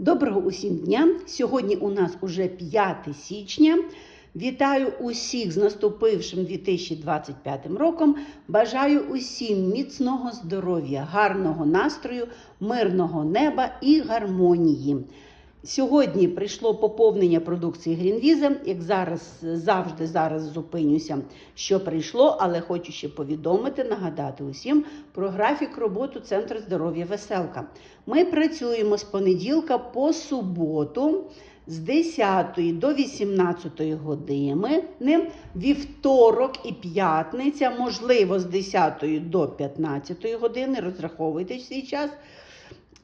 Доброго усім дня! Сьогодні у нас уже 5 січня. Вітаю усіх з наступившим 2025 роком. Бажаю усім міцного здоров'я, гарного настрою, мирного неба і гармонії. Сьогодні прийшло поповнення продукції Грінвіза. Як зараз завжди зараз зупинюся, що прийшло, але хочу ще повідомити, нагадати усім про графік роботи Центру здоров'я Веселка. Ми працюємо з понеділка по суботу. З 10 до 18 години, вівторок і п'ятниця, можливо, з 10 до 15 години, розраховуйте свій час.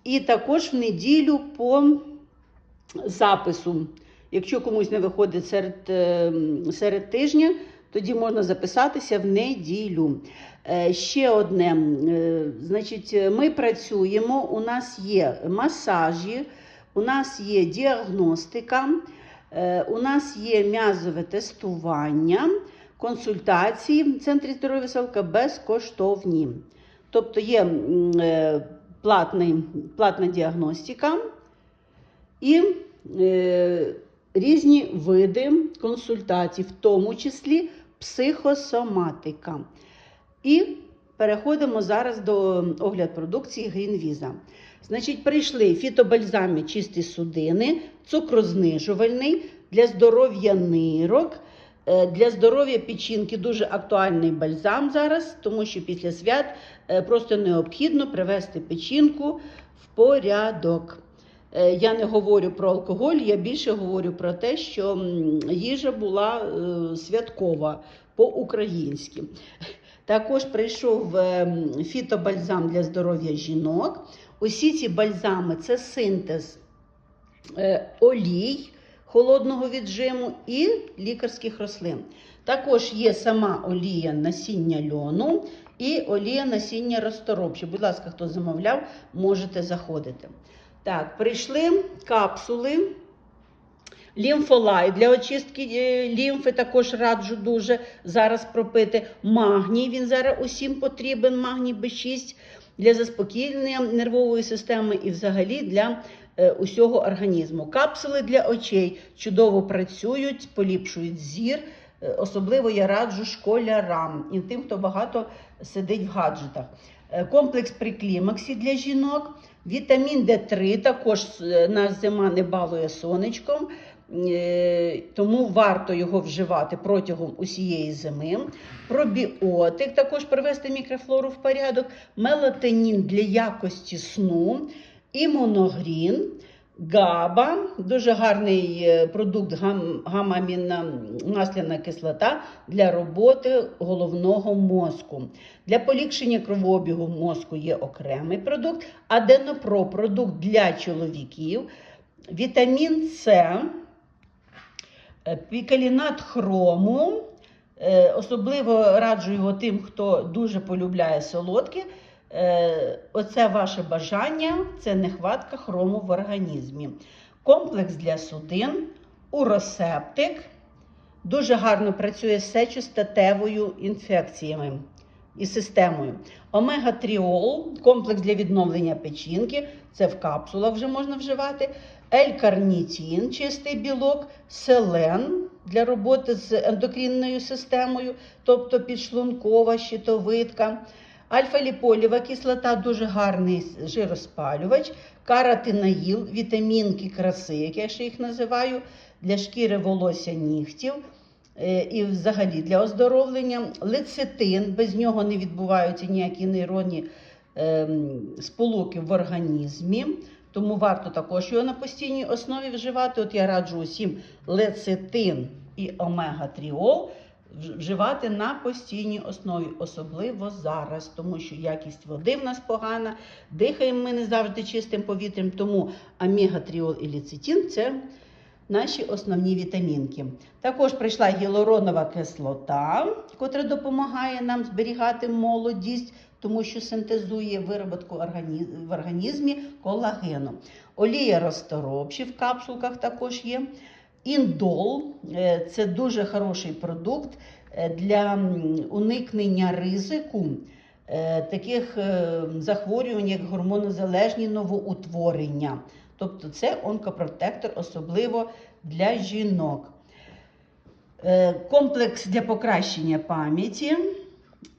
І також в неділю по запису. Якщо комусь не виходить серед, е, серед тижня, тоді можна записатися в неділю. Е, Ще одне, е, значить, ми працюємо, у нас є масажі, у нас є діагностика, у нас є м'язове тестування, консультації в центрі здоров'я веселка безкоштовні. Тобто є платний, платна діагностика і е, різні види консультацій, в тому числі психосоматика. І переходимо зараз до огляду продукції Грінвіза. Значить, прийшли фітобальзами чисті судини, цукрознижувальний для здоров'я нирок. Е, Для здоров'я печінки дуже актуальний бальзам зараз, тому що після свят е, просто необхідно привести печінку в порядок. Е, Я не говорю про алкоголь, я більше говорю про те, що їжа була е, святкова по-українськи. Також прийшов е, фітобальзам для здоров'я жінок. Усі ці бальзами це синтез олій холодного віджиму і лікарських рослин. Також є сама олія насіння льону і олія насіння розторопші. Будь ласка, хто замовляв, можете заходити. Так, прийшли капсули. Лімфолай для очистки е, лімфи також раджу дуже зараз пропити. Магній він зараз усім потрібен, магній Б6 для заспокоєння нервової системи і взагалі для е, усього організму. Капсули для очей чудово працюють, поліпшують зір. Е, Особливо я раджу школярам і тим, хто багато сидить в гаджетах. Е, Комплекс при клімаксі для жінок, вітамін Д3, також е, нас зима не балує сонечком, тому варто його вживати протягом усієї зими. Пробіотик, також привести мікрофлору в порядок, мелатонін для якості сну, імуногрін. Габа, дуже гарний е, продукт гам, гамамінна масляна кислота для роботи головного мозку. Для поліпшення кровообігу мозку є окремий продукт, аденопро продукт для чоловіків, вітамін С, е, пікалінат хрому. Е, Особливо раджу його тим, хто дуже полюбляє солодке. Е, Оце ваше бажання, це нехватка хрому в організмі. Комплекс для судин, уросептик. Дуже гарно працює з сечостатевою інфекціями і системою. Омега-тріол, комплекс для відновлення печінки, це в капсулах вже можна вживати. L-карнітін, чистий білок, селен для роботи з ендокринною системою, тобто підшлункова, щитовидка. Альфа-ліполєва кислота дуже гарний жироспалювач, каротинаїл, вітамінки краси, як я ще їх називаю, для шкіри волосся нігтів е, і взагалі для оздоровлення. Лецитин, без нього не відбуваються ніякі нейронні ем, сполуки в організмі. Тому варто також його на постійній основі вживати. От я раджу усім лецитин і омега-тріол вживати на постійній основі, особливо зараз, тому що якість води в нас погана, дихаємо ми не завжди чистим повітрям, тому омега-тріол і лецитин – це наші основні вітамінки. Також прийшла гіалуронова кислота, котра допомагає нам зберігати молодість, тому що синтезує вироботку в організмі колагену. Олія розторопші в капсулках також є. Індол е, це дуже хороший продукт е, для уникнення ризику е, таких захворювань, як гормонозалежні новоутворення. Тобто це онкопротектор, особливо для жінок. Комплекс для покращення пам'яті.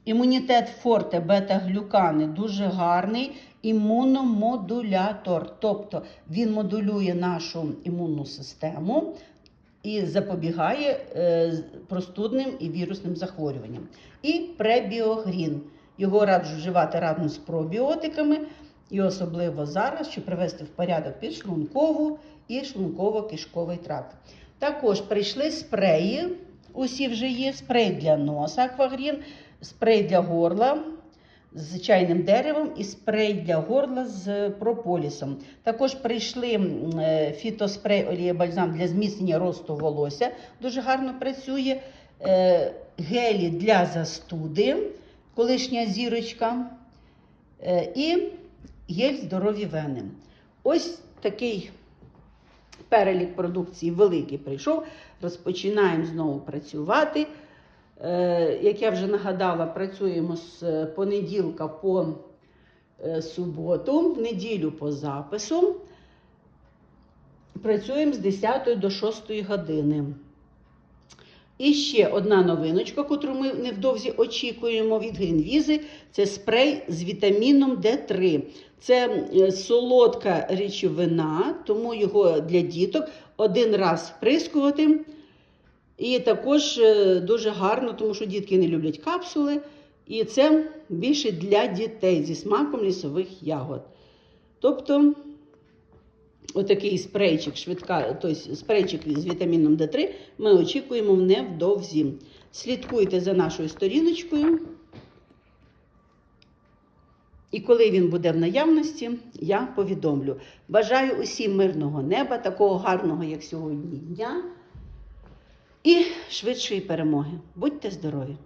Імунітет форте бета-глюкани дуже гарний імуномодулятор. Тобто він модулює нашу імунну систему і запобігає е, простудним і вірусним захворюванням. І пребіогрін. Його раджу вживати разом з пробіотиками, і особливо зараз, щоб привести в порядок підшлункову і шлунково-кишковий тракт. Також прийшли спреї. Усі вже є спрей для носа аквагрін, спрей для горла з чайним деревом і спрей для горла з прополісом. Також прийшли е, фітоспрей олія бальзам для зміцнення росту волосся. Дуже гарно працює. Е, Гелі для застуди, колишня зірочка. Е, І гель здорові вени. Ось такий перелік продукції великий прийшов. Розпочинаємо знову працювати. Е, Як я вже нагадала, працюємо з е, понеділка по е, суботу, в неділю по запису. Працюємо з 10 до 6 години. І ще одна новиночка, яку ми невдовзі очікуємо від Грінвізи, це спрей з вітаміном D3. Це солодка речовина, тому його для діток один раз вприскувати. І також е, дуже гарно, тому що дітки не люблять капсули. І це більше для дітей зі смаком лісових ягод. Тобто, отакий спрейчик, швидка, тобто спрейчик з вітаміном D3 ми очікуємо невдовзі. Слідкуйте за нашою сторіночкою. І коли він буде в наявності, я повідомлю. Бажаю усім мирного неба, такого гарного, як сьогодні, дня і швидшої перемоги. Будьте здорові!